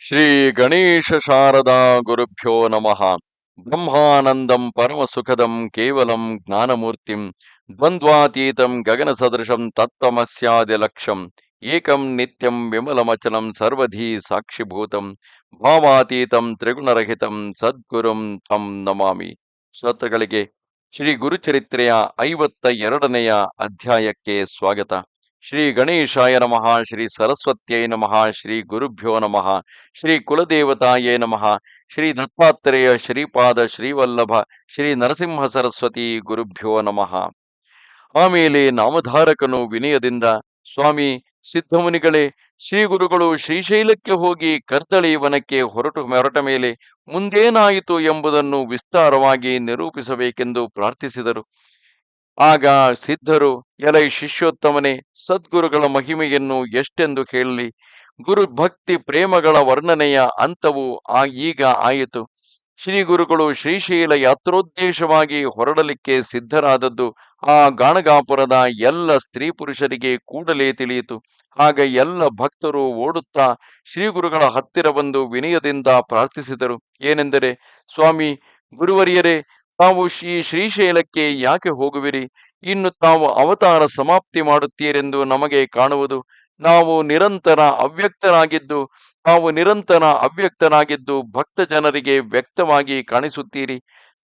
ಶ್ರೀ ಗಣೇಶ ಶಾರದಾ ಗುರುಭ್ಯೋ ನಮಃ. ಬ್ರಹ್ಮಾನಂದಂ ಪರಮಸುಖದಂ ಕೇವಲಂ ಜ್ಞಾನಮೂರ್ತಿಂ ದ್ವಂದ್ವಾತೀತಂ ಗಗನ ಸದೃಶಂ ತತ್ವಮಸ್ಯಾದಿ ಲಕ್ಷ್ಯಂ ಏಕಂ ನಿತ್ಯಂ ವಿಮಲಮಚಲಂ ಸರ್ವಧಿ ಸಾಕ್ಷಿಭೂತಂ ಭಾವಾತೀತಂ ತ್ರಿಗುಣರಹಿತಂ ಸದ್ಗುರುಂ ತಂ ನಮಾಮಿ. ಶ್ರೋತೃಗಳಿಗೆ ಶ್ರೀ ಗುರುಚರಿತ್ರೆಯ ಐವತ್ತ ಎರಡನೆಯ ಅಧ್ಯಾಯಕ್ಕೆ ಸ್ವಾಗತ. ಶ್ರೀ ಗಣೇಶಾಯ ನಮಃ, ಶ್ರೀ ಸರಸ್ವತ್ಯೈ ನಮಃ, ಶ್ರೀ ಗುರುಭ್ಯೋ ನಮಃ, ಶ್ರೀ ಕುಲದೇವತಾಯೇ ನಮಃ, ಶ್ರೀ ದತ್ತಾತ್ರೇಯ ಶ್ರೀಪಾದ ಶ್ರೀವಲ್ಲಭ, ಶ್ರೀ ನರಸಿಂಹ ಸರಸ್ವತಿ ಗುರುಭ್ಯೋ ನಮಃ. ಆಮೇಲೆ ನಾಮಧಾರಕನು ವಿನಯದಿಂದ, ಸ್ವಾಮಿ, ಸಿದ್ಧಮುನಿಗಳೇ, ಶ್ರೀ ಗುರುಗಳು ಶ್ರೀಶೈಲಕ್ಕೆ ಹೋಗಿ ಕರ್ತಳಿ ವನಕ್ಕೆ ಹೊರಟು ಹೊರಟ ಮೇಲೆ ಮುಂದೇನಾಯಿತು ಎಂಬುದನ್ನು ವಿಸ್ತಾರವಾಗಿ ನಿರೂಪಿಸಬೇಕೆಂದು ಪ್ರಾರ್ಥಿಸಿದರು. ಆಗ ಸಿದ್ಧರು, ಎಲೈ ಶಿಷ್ಯೋತ್ತಮನೆ, ಸದ್ಗುರುಗಳ ಮಹಿಮೆಯನ್ನು ಎಷ್ಟೆಂದು ಹೇಳಲಿ ಗುರು ಭಕ್ತಿ ಪ್ರೇಮಗಳ ವರ್ಣನೆಯ ಅಂತವು ಆ ಈಗ ಆಯಿತು. ಶ್ರೀ ಗುರುಗಳು ಶ್ರೀಶೈಲ ಯಾತ್ರೋದ್ದೇಶವಾಗಿ ಹೊರಡಲಿಕ್ಕೆ ಸಿದ್ಧರಾದದ್ದು ಆ ಗಾಣಗಾಪುರದ ಎಲ್ಲ ಸ್ತ್ರೀ ಪುರುಷರಿಗೆ ಕೂಡಲೇ ತಿಳಿಯಿತು. ಆಗ ಎಲ್ಲ ಭಕ್ತರು ಓಡುತ್ತಾ ಶ್ರೀ ಗುರುಗಳ ಹತ್ತಿರ ಬಂದು ವಿನಯದಿಂದ ಪ್ರಾರ್ಥಿಸಿದರು. ಏನೆಂದರೆ, ಸ್ವಾಮಿ, ಗುರುವರಿಯರೇ ತಾವು ಶ್ರೀ ಶ್ರೀಶೈಲಕ್ಕೆ ಯಾಕೆ ಹೋಗುವಿರಿ? ಇನ್ನು ತಾವು ಅವತಾರ ಸಮಾಪ್ತಿ ಮಾಡುತ್ತೀರೆಂದು ನಮಗೆ ಕಾಣುವುದು. ನಾವು ನಿರಂತರ ಅವ್ಯಕ್ತರಾಗಿದ್ದು, ತಾವು ನಿರಂತರ ಅವ್ಯಕ್ತರಾಗಿದ್ದು ಭಕ್ತ ಜನರಿಗೆ ವ್ಯಕ್ತವಾಗಿ ಕಾಣಿಸುತ್ತೀರಿ.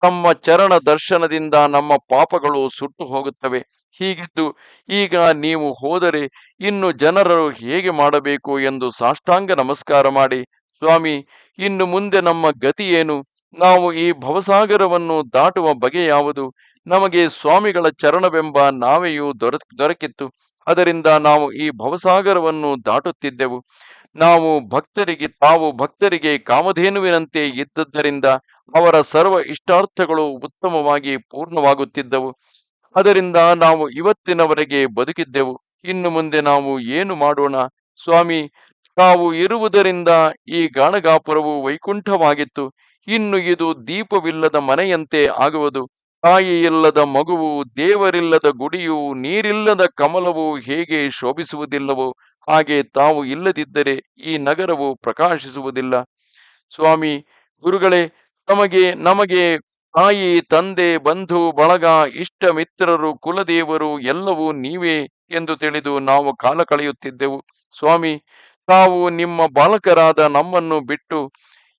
ತಮ್ಮ ಚರಣ ದರ್ಶನದಿಂದ ನಮ್ಮ ಪಾಪಗಳು ಸುಟ್ಟು ಹೋಗುತ್ತವೆ. ಹೀಗಿದ್ದು ಈಗ ನೀವು ಹೋದರೆ ಇನ್ನು ಜನರರು ಹೇಗೆ ಮಾಡಬೇಕು ಎಂದು ಸಾಷ್ಟಾಂಗ ನಮಸ್ಕಾರ ಮಾಡಿ, ಸ್ವಾಮಿ, ಇನ್ನು ಮುಂದೆ ನಮ್ಮ ಗತಿ ಏನು? ನಾವು ಈ ಭವಸಾಗರವನ್ನು ದಾಟುವ ಬಗೆ ಯಾವುದು? ನಮಗೆ ಸ್ವಾಮಿಗಳ ಚರಣವೆಂಬ ನಾವೆಯೂ ದೊರ ದೊರಕಿತ್ತು. ಅದರಿಂದ ನಾವು ಈ ಭವಸಾಗರವನ್ನು ದಾಟುತ್ತಿದ್ದೆವು. ನಾವು ಭಕ್ತರಿಗೆ, ತಾವು ಭಕ್ತರಿಗೆ ಕಾಮಧೇನುವಿನಂತೆ ಇದ್ದದ್ದರಿಂದ ಅವರ ಸರ್ವ ಇಷ್ಟಾರ್ಥಗಳು ಉತ್ತಮವಾಗಿ ಪೂರ್ಣವಾಗುತ್ತಿದ್ದವು. ಅದರಿಂದ ನಾವು ಇವತ್ತಿನವರೆಗೆ ಬದುಕಿದ್ದೆವು. ಇನ್ನು ಮುಂದೆ ನಾವು ಏನು ಮಾಡೋಣ? ಸ್ವಾಮಿ, ತಾವು ಇರುವುದರಿಂದ ಈ ಗಾಣಗಾಪುರವು ವೈಕುಂಠವಾಗಿತ್ತು. ಇನ್ನು ಇದು ದೀಪವಿಲ್ಲದ ಮನೆಯಂತೆ ಆಗುವುದು. ತಾಯಿಯಿಲ್ಲದ ಮಗುವು, ದೇವರಿಲ್ಲದ ಗುಡಿಯು, ನೀರಿಲ್ಲದ ಕಮಲವು ಹೇಗೆ ಶೋಭಿಸುವುದಿಲ್ಲವೋ, ಹಾಗೆ ತಾವು ಇಲ್ಲದಿದ್ದರೆ ಈ ನಗರವು ಪ್ರಕಾಶಿಸುವುದಿಲ್ಲ. ಸ್ವಾಮಿ, ಗುರುಗಳೇ, ತಮಗೆ, ನಮಗೆ, ತಾಯಿ, ತಂದೆ, ಬಂಧು, ಬಳಗ, ಇಷ್ಟ ಮಿತ್ರರು, ಕುಲದೇವರು ಎಲ್ಲವೂ ನೀವೇ ಎಂದು ತಿಳಿದು ನಾವು ಕಾಲ ಕಳೆಯುತ್ತಿದ್ದೆವು. ಸ್ವಾಮಿ, ತಾವು ನಿಮ್ಮ ಬಾಲಕರಾದ ನಮ್ಮನ್ನು ಬಿಟ್ಟು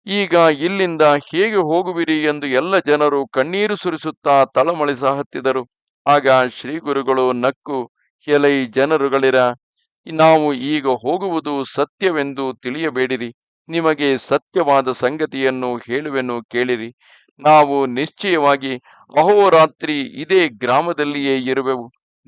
ಈಗ ಇಲ್ಲಿಂದ ಹೇಗೆ ಹೋಗುವಿರಿ ಎಂದು ಎಲ್ಲ ಜನರು ಕಣ್ಣೀರು ಸುರಿಸುತ್ತಾ ತಳಮಳಿಸ ಹತ್ತಿದರು ಆಗ ಶ್ರೀ ಗುರುಗಳು ನಕ್ಕು, ಎಲೈ ಜನರುಗಳಿರ, ನಾವು ಈಗ ಹೋಗುವುದು ಸತ್ಯವೆಂದು ತಿಳಿಯಬೇಡಿರಿ. ನಿಮಗೆ ಸತ್ಯವಾದ ಸಂಗತಿಯನ್ನು ಹೇಳುವೆನು ಕೇಳಿರಿ. ನಾವು ನಿಶ್ಚಯವಾಗಿ ಅಹೋರಾತ್ರಿ ಇದೇ ಗ್ರಾಮದಲ್ಲಿಯೇ ಇರುವೆವು.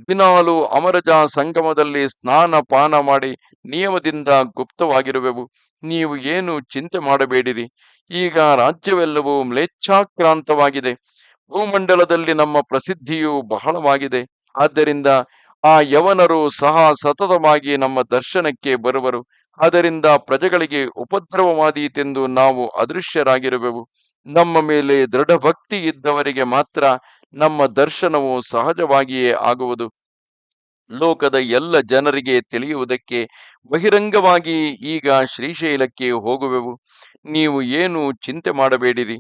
ದಿನಾಲು ಅಮರಜ ಸಂಗಮದಲ್ಲಿ ಸ್ನಾನ ಪಾನ ಮಾಡಿ ನಿಯಮದಿಂದ ಗುಪ್ತವಾಗಿರುವೆವು. ನೀವು ಏನು ಚಿಂತೆ ಮಾಡಬೇಡಿರಿ? ಈಗ ರಾಜ್ಯವೆಲ್ಲವೂ ಮ್ಲೇಚ್ಛಾಕ್ರಾಂತವಾಗಿದೆ. ಭೂಮಂಡಲದಲ್ಲಿ ನಮ್ಮ ಪ್ರಸಿದ್ಧಿಯು ಬಹಳವಾಗಿದೆ. ಆದ್ದರಿಂದ ಆ ಯವನರು ಸಹ ಸತತವಾಗಿ ನಮ್ಮ ದರ್ಶನಕ್ಕೆ ಬರುವರು. ಅದರಿಂದ ಪ್ರಜೆಗಳಿಗೆ ಉಪದ್ರವವಾದೀತೆಂದು ನಾವು ಅದೃಶ್ಯರಾಗಿರುವೆವು. ನಮ್ಮ ಮೇಲೆ ದೃಢ ಭಕ್ತಿ ಇದ್ದವರಿಗೆ ಮಾತ್ರ ನಮ್ಮ ದರ್ಶನವು ಸಹಜವಾಗಿಯೇ ಆಗುವುದು. ಲೋಕದ ಎಲ್ಲ ಜನರಿಗೆ ತಿಳಿಯುವುದಕ್ಕೆ ಬಹಿರಂಗವಾಗಿ ಈಗ ಶ್ರೀಶೈಲಕ್ಕೆ ಹೋಗುವೆವು. ನೀವು ಏನು ಚಿಂತೆ ಮಾಡಬೇಡಿರಿ.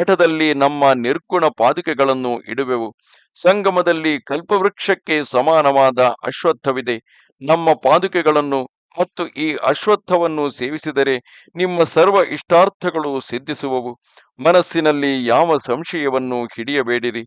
ಮಠದಲ್ಲಿ ನಮ್ಮ ನಿರ್ಗುಣ ಪಾದುಕೆಗಳನ್ನು ಇಡುವೆವು. ಸಂಗಮದಲ್ಲಿ ಕಲ್ಪವೃಕ್ಷಕ್ಕೆ ಸಮಾನವಾದ ಅಶ್ವತ್ಥವಿದೆ. ನಮ್ಮ ಪಾದುಕೆಗಳನ್ನು ಮತ್ತು ಈ ಅಶ್ವತ್ಥವನ್ನು ಸೇವಿಸಿದರೆ ನಿಮ್ಮ ಸರ್ವ ಇಷ್ಟಾರ್ಥಗಳು ಸಿದ್ಧಿಸುವವು. ಮನಸ್ಸಿನಲ್ಲಿ ಯಾವ ಸಂಶಯವನ್ನು ಹಿಡಿಯಬೇಡಿರಿ.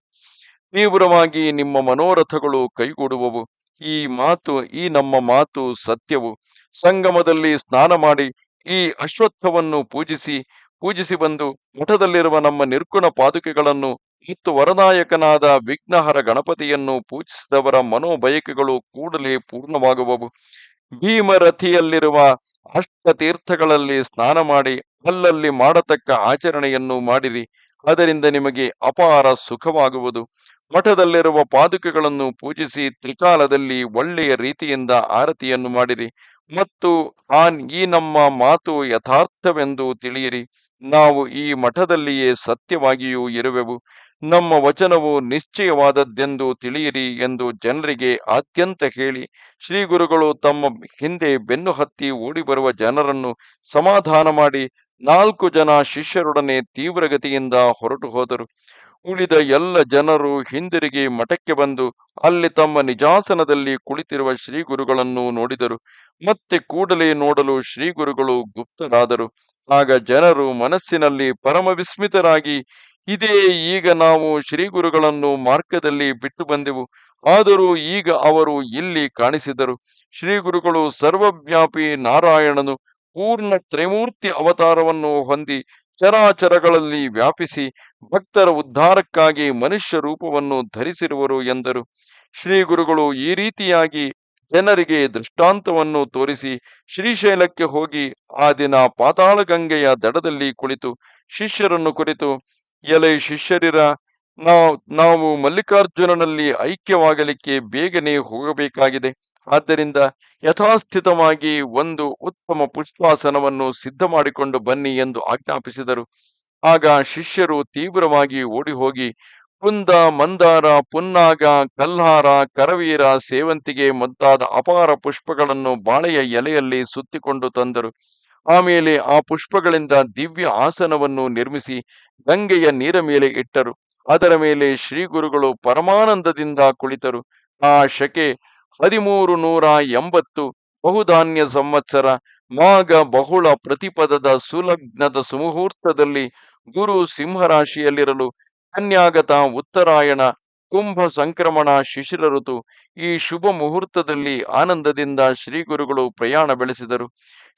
ತೀವ್ರವಾಗಿ ನಿಮ್ಮ ಮನೋರಥಗಳು ಕೈಗೂಡುವವು. ಈ ಮಾತು, ಈ ನಮ್ಮ ಮಾತು ಸತ್ಯವು. ಸಂಗಮದಲ್ಲಿ ಸ್ನಾನ ಮಾಡಿ, ಈ ಅಶ್ವತ್ಥವನ್ನು ಪೂಜಿಸಿ ಪೂಜಿಸಿ ಬಂದು ಮಠದಲ್ಲಿರುವ ನಮ್ಮ ನಿರ್ಗುಣ ಪಾದುಕೆಗಳನ್ನು ಮತ್ತು ವರದಾಯಕನಾದ ವಿಘ್ನಹರ ಗಣಪತಿಯನ್ನು ಪೂಜಿಸಿದವರ ಮನೋಬಯಕೆಗಳು ಕೂಡಲೇ ಪೂರ್ಣವಾಗುವವು. ಭೀಮರಥಿಯಲ್ಲಿರುವ ಅಷ್ಟತೀರ್ಥಗಳಲ್ಲಿ ಸ್ನಾನ ಮಾಡಿ ಅಲ್ಲಲ್ಲಿ ಮಾಡತಕ್ಕ ಆಚರಣೆಯನ್ನು ಮಾಡಿರಿ. ಅದರಿಂದ ನಿಮಗೆ ಅಪಾರ ಸುಖವಾಗುವುದು. ಮಠದಲ್ಲಿರುವ ಪಾದುಕೆಗಳನ್ನು ಪೂಜಿಸಿ ತ್ರಿಕಾಲದಲ್ಲಿ ಒಳ್ಳೆಯ ರೀತಿಯಿಂದ ಆರತಿಯನ್ನು ಮಾಡಿರಿ. ಮತ್ತು ಆ ಈ ನಮ್ಮ ಮಾತು ಯಥಾರ್ಥವೆಂದು ತಿಳಿಯಿರಿ. ನಾವು ಈ ಮಠದಲ್ಲಿಯೇ ಸತ್ಯವಾಗಿಯೂ ಇರುವೆವು. ನಮ್ಮ ವಚನವು ನಿಶ್ಚಯವಾದದ್ದೆಂದು ತಿಳಿಯಿರಿ ಎಂದು ಜನರಿಗೆ ಅತ್ಯಂತ ಹೇಳಿ. ಶ್ರೀ ಗುರುಗಳು ತಮ್ಮ ಹಿಂದೆ ಬೆನ್ನು ಹತ್ತಿ ಓಡಿ ಬರುವ ಜನರನ್ನು ಸಮಾಧಾನ ಮಾಡಿ ನಾಲ್ಕು ಜನ ಶಿಷ್ಯರೊಡನೆ ತೀವ್ರಗತಿಯಿಂದ ಹೊರಟು ಹೋದರು ಉಳಿದ ಎಲ್ಲ ಜನರು ಹಿಂದಿರುಗಿ ಮಠಕ್ಕೆ ಬಂದು ಅಲ್ಲಿ ತಮ್ಮ ನಿಜಾಸನದಲ್ಲಿ ಕುಳಿತಿರುವ ಶ್ರೀ ಗುರುಗಳನ್ನು ನೋಡಿದರು. ಮತ್ತೆ ಕೂಡಲೇ ನೋಡಲು ಶ್ರೀ ಗುರುಗಳು ಗುಪ್ತರಾದರು. ಆಗ ಜನರು ಮನಸ್ಸಿನಲ್ಲಿ ಪರಮ ವಿಸ್ಮಿತರಾಗಿ, ಇದೇ ಈಗ ನಾವು ಶ್ರೀ ಗುರುಗಳನ್ನು ಮಾರ್ಗದಲ್ಲಿ ಬಿಟ್ಟು ಬಂದೆವು. ಆದರೂ ಈಗ ಅವರು ಇಲ್ಲಿ ಕಾಣಿಸಿದರು. ಶ್ರೀ ಗುರುಗಳು ಸರ್ವವ್ಯಾಪಿ ನಾರಾಯಣನು, ಪೂರ್ಣ ತ್ರೈಮೂರ್ತಿ ಅವತಾರವನ್ನು ಹೊಂದಿ ಚರಾಚರಗಳಲ್ಲಿ ವ್ಯಾಪಿಸಿ ಭಕ್ತರ ಉದ್ಧಾರಕ್ಕಾಗಿ ಮನುಷ್ಯ ರೂಪವನ್ನು ಧರಿಸಿರುವರು ಎಂದರು. ಶ್ರೀ ಗುರುಗಳು ಈ ರೀತಿಯಾಗಿ ಜನರಿಗೆ ದೃಷ್ಟಾಂತವನ್ನು ತೋರಿಸಿ ಶ್ರೀಶೈಲಕ್ಕೆ ಹೋಗಿ ಆ ದಿನ ಪಾತಾಳಗಂಗೆಯ ದಡದಲ್ಲಿ ಕುಳಿತು ಶಿಷ್ಯರನ್ನು ಕುರಿತು, ಎಲೆ ಶಿಷ್ಯರಿರ, ನಾವು ನಾವು ಮಲ್ಲಿಕಾರ್ಜುನನಲ್ಲಿ ಐಕ್ಯವಾಗಲಿಕ್ಕೆ ಬೇಗನೆ ಹೋಗಬೇಕಾಗಿದೆ. ಆದ್ದರಿಂದ ಯಥಾಸ್ಥಿತವಾಗಿ ಒಂದು ಉತ್ತಮ ಪುಷ್ಪಾಸನವನ್ನು ಸಿದ್ಧ ಮಾಡಿಕೊಂಡು ಬನ್ನಿ ಎಂದು ಆಜ್ಞಾಪಿಸಿದರು. ಆಗ ಶಿಷ್ಯರು ತೀವ್ರವಾಗಿ ಓಡಿ ಹೋಗಿ ಕುಂದ, ಮಂದಾರ, ಪುನ್ನಾಗ, ಕಲ್ಹಾರ, ಕರವೀರ ಸೇವಂತಿಗೆ ಮುಂತಾದ ಅಪಾರ ಪುಷ್ಪಗಳನ್ನು ಬಾಳೆಯ ಎಲೆಯಲ್ಲಿ ಸುತ್ತಿಕೊಂಡು ತಂದರು. ಆಮೇಲೆ ಆ ಪುಷ್ಪಗಳಿಂದ ದಿವ್ಯ ಆಸನವನ್ನು ನಿರ್ಮಿಸಿ ಗಂಗೆಯ ನೀರ ಮೇಲೆ ಇಟ್ಟರು. ಅದರ ಮೇಲೆ ಶ್ರೀ ಗುರುಗಳು ಪರಮಾನಂದದಿಂದ ಕುಳಿತರು. ಆ ಶಕೆ ಹದಿಮೂರು ನೂರ ಎಂಬತ್ತು ಬಹುಧಾನ್ಯ ಸಂವತ್ಸರ ಮಾಗ ಬಹುಳ ಪ್ರತಿಪದದ ಸುಲಗ್ನದ ಸುಮುಹೂರ್ತದಲ್ಲಿ ಗುರು ಸಿಂಹರಾಶಿಯಲ್ಲಿರಲು ಕನ್ಯಾಗತ ಉತ್ತರಾಯಣ ಕುಂಭ ಸಂಕ್ರಮಣ ಶಿಶಿರ ಋತು ಈ ಶುಭ ಮುಹೂರ್ತದಲ್ಲಿ ಆನಂದದಿಂದ ಶ್ರೀ ಗುರುಗಳು ಪ್ರಯಾಣ ಬೆಳೆಸಿದರು.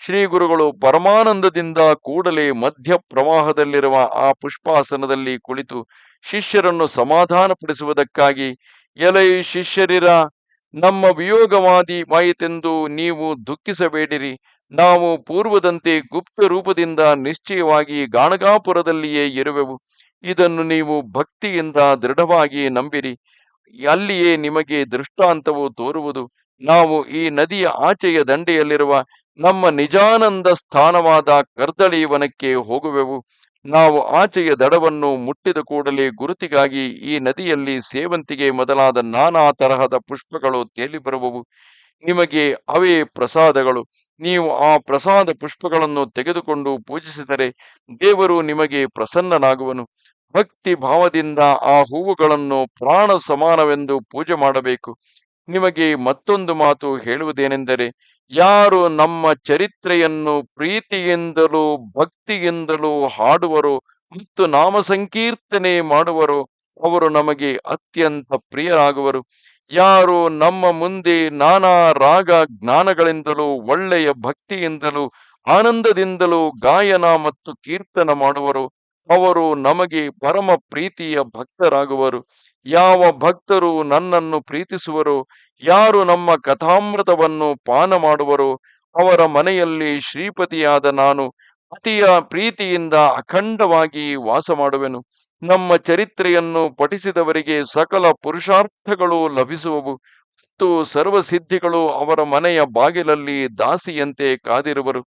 ಶ್ರೀ ಗುರುಗಳು ಪರಮಾನಂದದಿಂದ ಕೂಡಲೇ ಮಧ್ಯ ಪ್ರವಾಹದಲ್ಲಿರುವ ಆ ಪುಷ್ಪಾಸನದಲ್ಲಿ ಕುಳಿತು ಶಿಷ್ಯರನ್ನು ಸಮಾಧಾನಪಡಿಸುವುದಕ್ಕಾಗಿ ಎಲೈ ಶಿಷ್ಯರಿರ ನಮ್ಮ ವಿಯೋಗವಾದಿ ಮಾಯಿತೆಂದು ನೀವು ದುಃಖಿಸಬೇಡಿರಿ. ನಾವು ಪೂರ್ವದಂತೆ ಗುಪ್ತ ರೂಪದಿಂದ ನಿಶ್ಚಯವಾಗಿ ಗಾಣಗಾಪುರದಲ್ಲಿಯೇ ಇರುವೆವು. ಇದನ್ನು ನೀವು ಭಕ್ತಿಯಿಂದ ದೃಢವಾಗಿ ನಂಬಿರಿ. ಅಲ್ಲಿಯೇ ನಿಮಗೆ ದೃಷ್ಟಾಂತವು ತೋರುವುದು. ನಾವು ಈ ನದಿಯ ಆಚೆಯ ದಂಡೆಯಲ್ಲಿರುವ ನಮ್ಮ ನಿಜಾನಂದ ಸ್ಥಾನವಾದ ಕರ್ದಳಿ ವನಕ್ಕೆ ಹೋಗುವೆವು. ನಾವು ಆಚೆಯ ದಡವನ್ನು ಮುಟ್ಟಿದ ಕೂಡಲೇ ಗುರುತಿಗಾಗಿ ಈ ನದಿಯಲ್ಲಿ ಸೇವಂತಿಗೆ ಮೊದಲಾದ ನಾನಾ ತರಹದ ಪುಷ್ಪಗಳು ತೇಲಿ ಬರುವವು. ನಿಮಗೆ ಅವೇ ಪ್ರಸಾದಗಳು. ನೀವು ಆ ಪ್ರಸಾದ ಪುಷ್ಪಗಳನ್ನು ತೆಗೆದುಕೊಂಡು ಪೂಜಿಸಿದರೆ ದೇವರು ನಿಮಗೆ ಪ್ರಸನ್ನನಾಗುವನು. ಭಕ್ತಿ ಭಾವದಿಂದ ಆ ಹೂವುಗಳನ್ನು ಪ್ರಾಣ ಸಮಾನವೆಂದು ಪೂಜೆ ಮಾಡಬೇಕು. ನಿಮಗೆ ಮತ್ತೊಂದು ಮಾತು ಹೇಳುವುದೇನೆಂದರೆ, ಯಾರು ನಮ್ಮ ಚರಿತ್ರೆಯನ್ನು ಪ್ರೀತಿಯಿಂದಲೂ ಭಕ್ತಿಯಿಂದಲೂ ಹಾಡುವರು ಮತ್ತು ನಾಮ ಸಂಕೀರ್ತನೆ ಮಾಡುವರು ಅವರು ನಮಗೆ ಅತ್ಯಂತ ಪ್ರಿಯರಾಗುವರು. ಯಾರು ನಮ್ಮ ಮುಂದೆ ನಾನಾ ರಾಗ ಜ್ಞಾನಗಳಿಂದಲೂ, ಒಳ್ಳೆಯ ಭಕ್ತಿಯಿಂದಲೂ, ಆನಂದದಿಂದಲೂ ಗಾಯನ ಮತ್ತು ಕೀರ್ತನ ಮಾಡುವರು ಅವರು ನಮಗೆ ಪರಮ ಪ್ರೀತಿಯ ಭಕ್ತರಾಗುವರು. ಯಾವ ಭಕ್ತರು ನನ್ನನ್ನು ಪ್ರೀತಿಸುವರು? ಯಾರು ನಮ್ಮ ಕಥಾಮೃತವನ್ನು ಪಾನ ಮಾಡುವರು? ಅವರ ಮನೆಯಲ್ಲಿ ಶ್ರೀಪತಿಯಾದ ನಾನು ಅತಿಯ ಪ್ರೀತಿಯಿಂದ ಅಖಂಡವಾಗಿ ವಾಸ ಮಾಡುವೆನು. ನಮ್ಮ ಚರಿತ್ರೆಯನ್ನು ಪಠಿಸಿದವರಿಗೆ ಸಕಲ ಪುರುಷಾರ್ಥಗಳು ಲಭಿಸುವವು. ಮತ್ತು ಸರ್ವಸಿದ್ಧಿಗಳು ಅವರ ಮನೆಯ ಬಾಗಿಲಲ್ಲಿ ದಾಸಿಯಂತೆ ಕಾದಿರುವರು.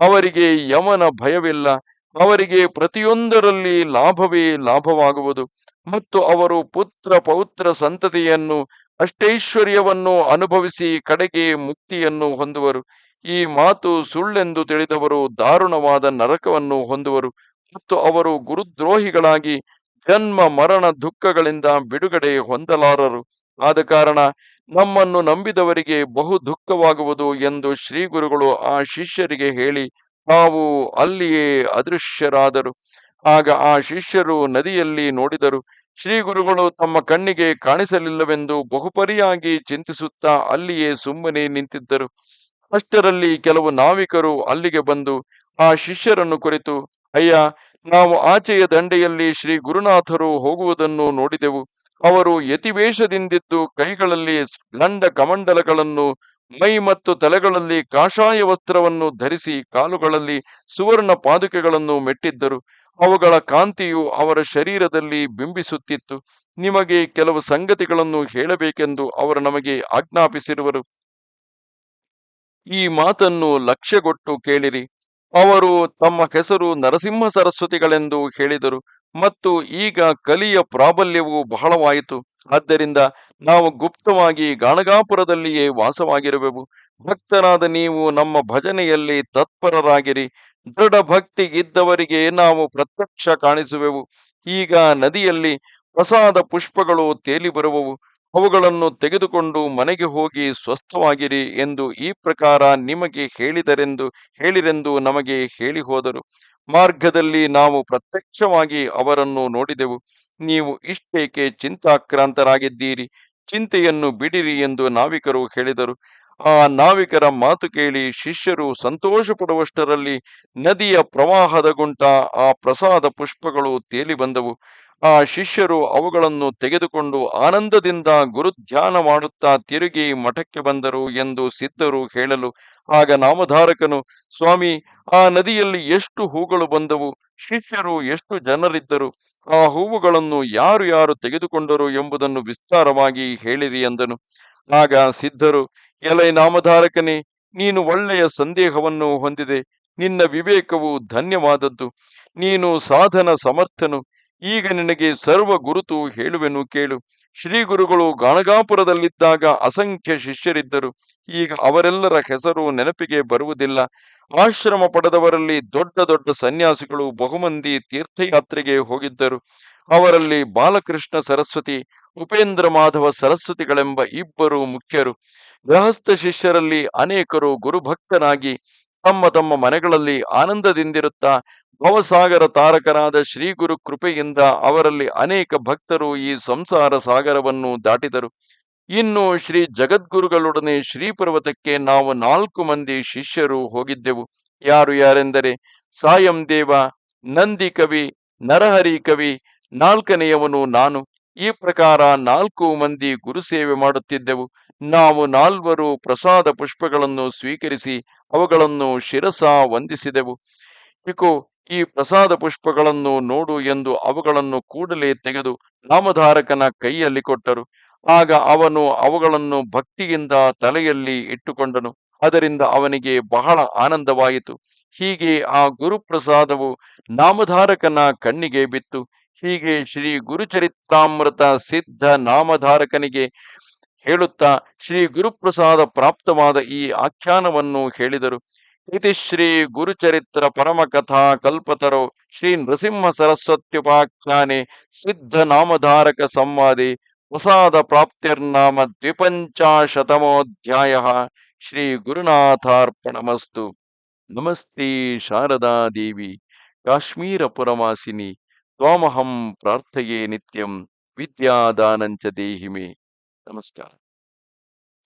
ಅವರಿಗೆ ಯಮನ ಭಯವಿಲ್ಲ. ಅವರಿಗೆ ಪ್ರತಿಯೊಂದರಲ್ಲಿ ಲಾಭವೇ ಲಾಭವಾಗುವುದು. ಮತ್ತು ಅವರು ಪುತ್ರ ಪೌತ್ರ ಸಂತತಿಯನ್ನು, ಅಷ್ಟೈಶ್ವರ್ಯವನ್ನು ಅನುಭವಿಸಿ ಕಡೆಗೆ ಮುಕ್ತಿಯನ್ನು ಹೊಂದುವರು. ಈ ಮಾತು ಸುಳ್ಳೆಂದು ತಿಳಿದವರು ದಾರುಣವಾದ ನರಕವನ್ನು ಹೊಂದುವರು. ಮತ್ತು ಅವರು ಗುರುದ್ರೋಹಿಗಳಾಗಿ ಜನ್ಮ ಮರಣ ದುಃಖಗಳಿಂದ ಬಿಡುಗಡೆ ಹೊಂದಲಾರರು. ಆದ ಕಾರಣ ನಮ್ಮನ್ನು ನಂಬಿದವರಿಗೆ ಬಹು ದುಃಖವಾಗುವುದು ಎಂದು ಶ್ರೀ ಗುರುಗಳು ಆ ಶಿಷ್ಯರಿಗೆ ಹೇಳಿ ತಾವು ಅಲ್ಲಿಯೇ ಅದೃಶ್ಯರಾದರು. ಆಗ ಆ ಶಿಷ್ಯರು ನದಿಯಲ್ಲಿ ನೋಡಿದರು. ಶ್ರೀ ಗುರುಗಳು ತಮ್ಮ ಕಣ್ಣಿಗೆ ಕಾಣಿಸಲಿಲ್ಲವೆಂದು ಬಹುಪರಿಯಾಗಿ ಚಿಂತಿಸುತ್ತಾ ಅಲ್ಲಿಯೇ ಸುಮ್ಮನೆ ನಿಂತಿದ್ದರು. ಅಷ್ಟರಲ್ಲಿ ಕೆಲವು ನಾವಿಕರು ಅಲ್ಲಿಗೆ ಬಂದು ಆ ಶಿಷ್ಯರನ್ನು ಕುರಿತು, ಅಯ್ಯ, ನಾವು ಆಚೆಯ ದಂಡೆಯಲ್ಲಿ ಶ್ರೀ ಗುರುನಾಥರು ಹೋಗುವುದನ್ನು ನೋಡಿದೆವು. ಅವರು ಯತಿವೇಷದಿಂದಿದ್ದು ಕೈಗಳಲ್ಲಿ ಲಂಡ ಕಮಂಡಲಗಳನ್ನು ಮೈ ಮತ್ತು ತಲೆಗಳಲ್ಲಿ ಕಾಷಾಯ ವಸ್ತ್ರವನ್ನು ಧರಿಸಿ ಕಾಲುಗಳಲ್ಲಿ ಸುವರ್ಣ ಪಾದುಕೆಗಳನ್ನು ಮೆಟ್ಟಿದ್ದರು. ಅವುಗಳ ಕಾಂತಿಯು ಅವರ ಶರೀರದಲ್ಲಿ ಬಿಂಬಿಸುತ್ತಿತ್ತು. ನಿಮಗೆ ಕೆಲವು ಸಂಗತಿಗಳನ್ನು ಹೇಳಬೇಕೆಂದು ಅವರು ನಮಗೆ ಆಜ್ಞಾಪಿಸಿರುವರು. ಈ ಮಾತನ್ನು ಲಕ್ಷ್ಯಗೊಟ್ಟು ಕೇಳಿರಿ. ಅವರು ತಮ್ಮ ಹೆಸರು ನರಸಿಂಹ ಸರಸ್ವತಿಗಳೆಂದು ಹೇಳಿದರು ಮತ್ತು ಈಗ ಕಲಿಯ ಪ್ರಾಬಲ್ಯವು ಬಹಳವಾಯಿತು. ಆದ್ದರಿಂದ ನಾವು ಗುಪ್ತವಾಗಿ ಗಾಣಗಾಪುರದಲ್ಲಿಯೇ ವಾಸವಾಗಿರುವೆವು. ಭಕ್ತರಾದ ನೀವು ನಮ್ಮ ಭಜನೆಯಲ್ಲಿ ತತ್ಪರರಾಗಿರಿ. ದೃಢ ಭಕ್ತಿ ಇದ್ದವರಿಗೆ ನಾವು ಪ್ರತ್ಯಕ್ಷ ಕಾಣಿಸುವೆವು. ಈಗ ನದಿಯಲ್ಲಿ ಪ್ರಸಾದ ಪುಷ್ಪಗಳು ತೇಲಿ ಬರುವವು. ಅವುಗಳನ್ನು ತೆಗೆದುಕೊಂಡು ಮನೆಗೆ ಹೋಗಿ ಸ್ವಸ್ಥವಾಗಿರಿ ಎಂದು ಈ ಪ್ರಕಾರ ನಿಮಗೆ ಹೇಳಿದರೆಂದು, ಹೇಳಿರೆಂದು ನಮಗೆ ಹೇಳಿ ಹೋದರು. ಮಾರ್ಗದಲ್ಲಿ ನಾವು ಪ್ರತ್ಯಕ್ಷವಾಗಿ ಅವರನ್ನು ನೋಡಿದೆವು. ನೀವು ಇಷ್ಟೇಕೆ ಚಿಂತಾಕ್ರಾಂತರಾಗಿದ್ದೀರಿ? ಚಿಂತೆಯನ್ನು ಬಿಡಿರಿ ಎಂದು ನಾವಿಕರು ಹೇಳಿದರು. ಆ ನಾವಿಕರ ಮಾತು ಕೇಳಿ ಶಿಷ್ಯರು ಸಂತೋಷ ಪಡುವಷ್ಟರಲ್ಲಿ ನದಿಯ ಪ್ರವಾಹದ ಗುಂಟ, ಆ ಪ್ರಸಾದ ಪುಷ್ಪಗಳು ತೇಲಿ ಬಂದವು ಆ ಶಿಷ್ಯರು ಅವುಗಳನ್ನು ತೆಗೆದುಕೊಂಡು ಆನಂದದಿಂದ ಗುರುಧ್ಯಾನ ಮಾಡುತ್ತಾ ತಿರುಗಿ ಮಠಕ್ಕೆ ಬಂದರು ಎಂದು ಸಿದ್ಧರು ಹೇಳಲು, ಆಗ ನಾಮಧಾರಕನು, ಸ್ವಾಮಿ, ಆ ನದಿಯಲ್ಲಿ ಎಷ್ಟು ಹೂಗಳು ಬಂದವು? ಶಿಷ್ಯರು ಎಷ್ಟು ಜನರಿದ್ದರು? ಆ ಹೂವುಗಳನ್ನು ಯಾರು ಯಾರು ತೆಗೆದುಕೊಂಡರು ಎಂಬುದನ್ನು ವಿಸ್ತಾರವಾಗಿ ಹೇಳಿರಿ ಎಂದನು ಆಗ ಸಿದ್ಧರು, ಎಲೈ ನಾಮಧಾರಕನೇ, ನೀನು ಒಳ್ಳೆಯ ಸಂದೇಹವನ್ನು ಹೊಂದಿದೆ. ನಿನ್ನ ವಿವೇಕವು ಧನ್ಯವಾದದ್ದು. ನೀನು ಸಾಧನ ಸಮರ್ಥನು. ಈಗ ನಿನಗೆ ಸರ್ವ ಗುರುತು ಹೇಳುವೆನು ಕೇಳು. ಶ್ರೀ ಗುರುಗಳು ಗಾಣಗಾಪುರದಲ್ಲಿದ್ದಾಗ ಅಸಂಖ್ಯ ಶಿಷ್ಯರಿದ್ದರು. ಈಗ ಅವರೆಲ್ಲರ ಹೆಸರು ನೆನಪಿಗೆ ಬರುವುದಿಲ್ಲ. ಆಶ್ರಮ ಪಡೆದವರಲ್ಲಿ ದೊಡ್ಡ ದೊಡ್ಡ ಸನ್ಯಾಸಿಗಳು ಬಹುಮಂದಿ ತೀರ್ಥಯಾತ್ರೆಗೆ ಹೋಗಿದ್ದರು. ಅವರಲ್ಲಿ ಬಾಲಕೃಷ್ಣ ಸರಸ್ವತಿ, ಉಪೇಂದ್ರ ಮಾಧವ ಸರಸ್ವತಿಗಳೆಂಬ ಇಬ್ಬರು ಮುಖ್ಯರು. ಗೃಹಸ್ಥ ಶಿಷ್ಯರಲ್ಲಿ ಅನೇಕರು ಗುರುಭಕ್ತನಾಗಿ ತಮ್ಮ ತಮ್ಮ ಮನೆಗಳಲ್ಲಿ ಆನಂದದಿಂದಿರುತ್ತಾ ಭವಸಾಗರ ತಾರಕರಾದ ಶ್ರೀ ಗುರು ಕೃಪೆಯಿಂದ ಅವರಲ್ಲಿ ಅನೇಕ ಭಕ್ತರು ಈ ಸಂಸಾರ ಸಾಗರವನ್ನು ದಾಟಿದರು. ಇನ್ನು ಶ್ರೀ ಜಗದ್ಗುರುಗಳೊಡನೆ ಶ್ರೀ ಪರ್ವತಕ್ಕೆ ನಾವು ನಾಲ್ಕು ಮಂದಿ ಶಿಷ್ಯರು ಹೋಗಿದ್ದೆವು. ಯಾರು ಯಾರೆಂದರೆ ಸಾಯಂ ದೇವ, ನಂದಿ ಕವಿ, ನರಹರಿ ಕವಿ, ನಾಲ್ಕನೆಯವನು ನಾನು. ಈ ಪ್ರಕಾರ ನಾಲ್ಕು ಮಂದಿ ಗುರುಸೇವೆ ಮಾಡುತ್ತಿದ್ದೆವು. ನಾವು ನಾಲ್ವರು ಪ್ರಸಾದ ಪುಷ್ಪಗಳನ್ನು ಸ್ವೀಕರಿಸಿ ಅವುಗಳನ್ನು ಶಿರಸ ವಂದಿಸಿದೆವು. ಇಕೋ ಈ ಪ್ರಸಾದ ಪುಷ್ಪಗಳನ್ನು ನೋಡು ಎಂದು ಅವುಗಳನ್ನು ಕೂಡಲೇ ತೆಗೆದು ನಾಮಧಾರಕನ ಕೈಯಲ್ಲಿ ಕೊಟ್ಟರು. ಆಗ ಅವನು ಅವುಗಳನ್ನು ಭಕ್ತಿಯಿಂದ ತಲೆಯಲ್ಲಿ ಇಟ್ಟುಕೊಂಡನು. ಅದರಿಂದ ಅವನಿಗೆ ಬಹಳ ಆನಂದವಾಯಿತು. ಹೀಗೆ ಆ ಗುರುಪ್ರಸಾದವು ನಾಮಧಾರಕನ ಕಣ್ಣಿಗೆ ಬಿತ್ತು. ಹೀಗೆ ಶ್ರೀ ಗುರುಚರಿತ್ರಾಮೃತ ಸಿದ್ಧ ನಾಮಧಾರಕನಿಗೆ ಹೇಳುತ್ತಾ ಶ್ರೀ ಗುರುಪ್ರಸಾದ ಪ್ರಾಪ್ತವಾದ ಈ ಆಖ್ಯಾನವನ್ನು ಹೇಳಿದರು. ಇತಿ ಶ್ರೀ ಗುರುಚರಿತ್ರ ಪರಮಕಥಾ ಕಲ್ಪತರು ಶ್ರೀ ನೃಸಿಂಹ ಸರಸ್ವತ್ಯುಪಾಖ್ಯಾನೆ ಸಿದ್ಧ ನಾಮಧಾರಕ ಸಂವಾದಿ ಪ್ರಸಾದ ಪ್ರಾಪ್ತಿರ್ನಾಮ ದ್ವಿಪಂಚಾಶತಮೋಧ್ಯಾಯ ಶ್ರೀ ಗುರುನಾಥಾರ್ಪಣಮಸ್ತು. ನಮಸ್ತೆ ಶಾರದಾ ದೇವಿ ಕಾಶ್ಮೀರ ತ್ವಾಮಹಂ ಪ್ರಾರ್ಥೆಯೇ ನಿತ್ಯಂ ವಿದ್ಯಾದಾನಂಚ ದೇಹಿಮೆ. ನಮಸ್ಕಾರ.